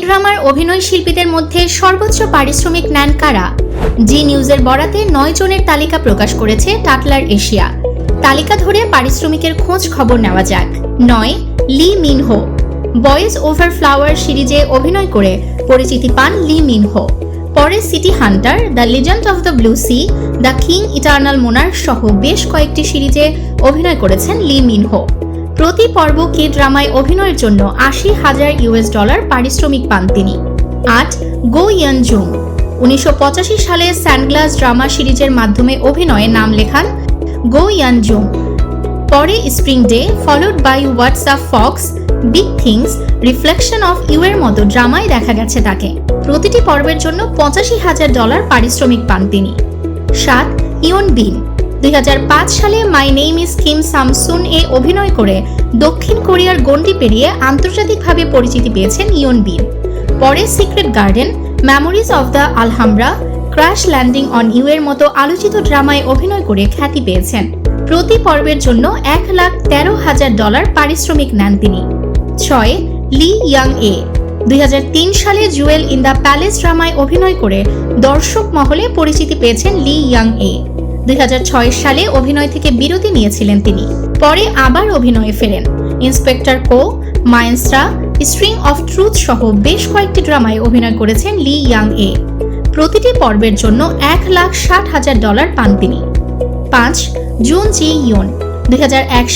ড্রামার অভিনয় শিল্পীদের মধ্যে সর্বোচ্চ পারিশ্রমিক নেন কারা? জি নিউজের বরাতে নয় জনের তালিকা প্রকাশ করেছে টাটলার এশিয়া। তালিকা ধরে পারিশ্রমিকের খোঁজ খবর নেওয়া যাক। নয়, Lee Minho. Boys over flower সিরিজে অভিনয় করে পরিচিতি পান লি মিনহো। পরে city hunter, the legend of the blue sea, the king eternal মোনার সহ বেশ কয়েকটি সিরিজে অভিনয় করেছেন লি মিনহো। প্রতি পর্ব কে ড্রামায় অভিনয়ের জন্য আশি হাজার ইউএস ডলার পারিশ্রমিক পান তিনি। আট, গো ইয়ান জুং। উনিশশো সালে স্যান্ডগ্লাস ড্রামা সিরিজের মাধ্যমে অভিনয়ে নাম লেখান গো ইয়ান জুং। পরে spring day, followed by WhatsApp fox, big things, reflection of you এর মতো ড্রামায় দেখা গেছে তাকে। প্রতিটি পর্বের জন্য পঁচাশি হাজার ডলার পারিশ্রমিক পান তিনি। সাত, ইয়ন বিন। দুই হাজার পাঁচ সালে my name is Kim Samsoon এ অভিনয় করে দক্ষিণ কোরিয়ার গণ্ডি পেরিয়ে আন্তর্জাতিকভাবে পরিচিতি পেয়েছেন ইয়ন বিন পরে secret garden memories of the Alhambra crash landing on you এর মতো আলোচিত ড্রামায় অভিনয় করে খ্যাতি পেয়েছেন। প্রতি পর্বের জন্য এক লাখ তেরো হাজার ডলার পারিশ্রমিক নেন তিনি। ছয় লি ইয়াং এ। দুই হাজার তিন সালে জুয়েল ইন দ্য প্যালেস ড্রামায় অভিনয় করে দর্শক মহলে পরিচিতি পেয়েছেন লি ইয়াং এ। দুই হাজার ছয় সালে অভিনয় থেকে বিরতি নিয়েছিলেন তিনি। পরে আবার অভিনয়ে ফেরেন। ইন্সপেক্টর কো মাইন্সরা স্ট্রিং অফ ট্রুথ সহ বেশ কয়েকটি ড্রামায় অভিনয় করেছেন লি ইয়াং এ প্রতিটি পর্বের জন্য এক লাখ ষাট হাজার ডলার পান তিনি। পাঁচ, জুন জি ইয়ন, দুই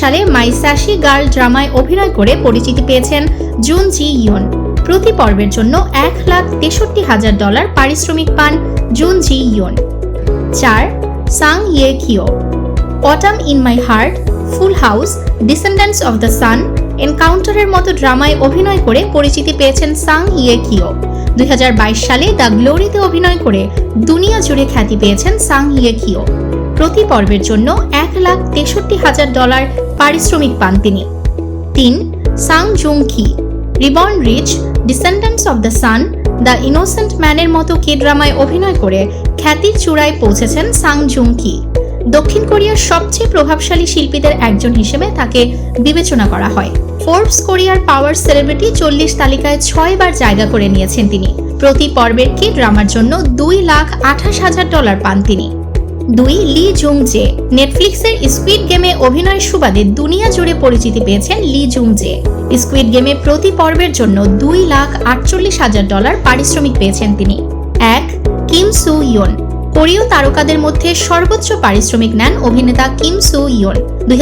সালে মাই স্যাশি গার্ল ড্রামায় অভিনয় করে পরিচিতি পেয়েছেন জুন জি ইয়ন। প্রতি পর্বের জন্য এক লাখ তেষট্টি হাজার ডলার পারিশ্রমিক পান জুন জি ইয়ন। চার Song Hye Kyo autumn in my heart full house descendants of the sun এনকাউন্টারের মতো ড্রামায় অভিনয় করে পরিচিতি পেয়েছেন সাং ইয়ে কিও দুই সালে দ্য গ্লোরিতে অভিনয় করে দুনিয়া জুড়ে খ্যাতি পেয়েছেন সাং ইয়ে কিও প্রতি পর্বের জন্য এক লাখ তেষট্টি হাজার ডলার পারিশ্রমিক পান তিনি। তিন Song Joong Ki reborn rich descendants of the sun the innocent ম্যানের মতো কে ড্রামায় অভিনয় করে খ্যাতির চূড়ায় পৌঁছেছেন সাং জুং কি দক্ষিণ কোরিয়ার সবচেয়ে প্রভাবশালী শিল্পীদের একজন হিসেবে তাকে বিবেচনা করা হয়। ফোর্বস কোরিয়ার পাওয়ার সেলিব্রিটি চল্লিশ তালিকায় ছয়বার জায়গা করে নিয়েছেন তিনি। প্রতি পর্বের কি ড্রামার জন্য দুই লাখ আঠাশ হাজার ডলার পান তিনি। দুই লি জুং জে নেটফ্লিক্সের স্কুইড গেমে অভিনয়ের সুবাদে দুনিয়া জুড়ে পরিচিতি পেয়েছেন লি জুং জে স্কুইড গেমে প্রতি পর্বের জন্য দুই লাখ আটচল্লিশ হাজার ডলার পারিশ্রমিক পেয়েছেন তিনি। এক কিম সু ইয়ন। কোরীয় তারকাদের মধ্যে সর্বোচ্চ পারিশ্রমিক নেন অভিনেতা কিম সু ইয়ন। দুই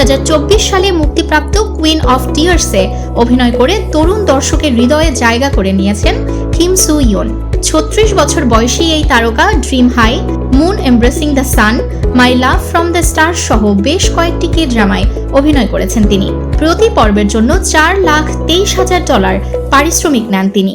সালে মুক্তিপ্রাপ্ত কুইন অফ টিয়ার্সে অভিনয় করে তরুণ দর্শকের হৃদয়ে জায়গা করে নিয়েছেন কিম সু ইয়ন। ছত্রিশ বছর বয়সী এই তারকা dream high, moon embracing the sun, my love from the star সহ বেশ কয়েকটি কে ড্রামায় অভিনয় করেছেন তিনি। প্রতি পর্বের জন্য চার লাখ তেইশ হাজার ডলার পারিশ্রমিক নেন তিনি।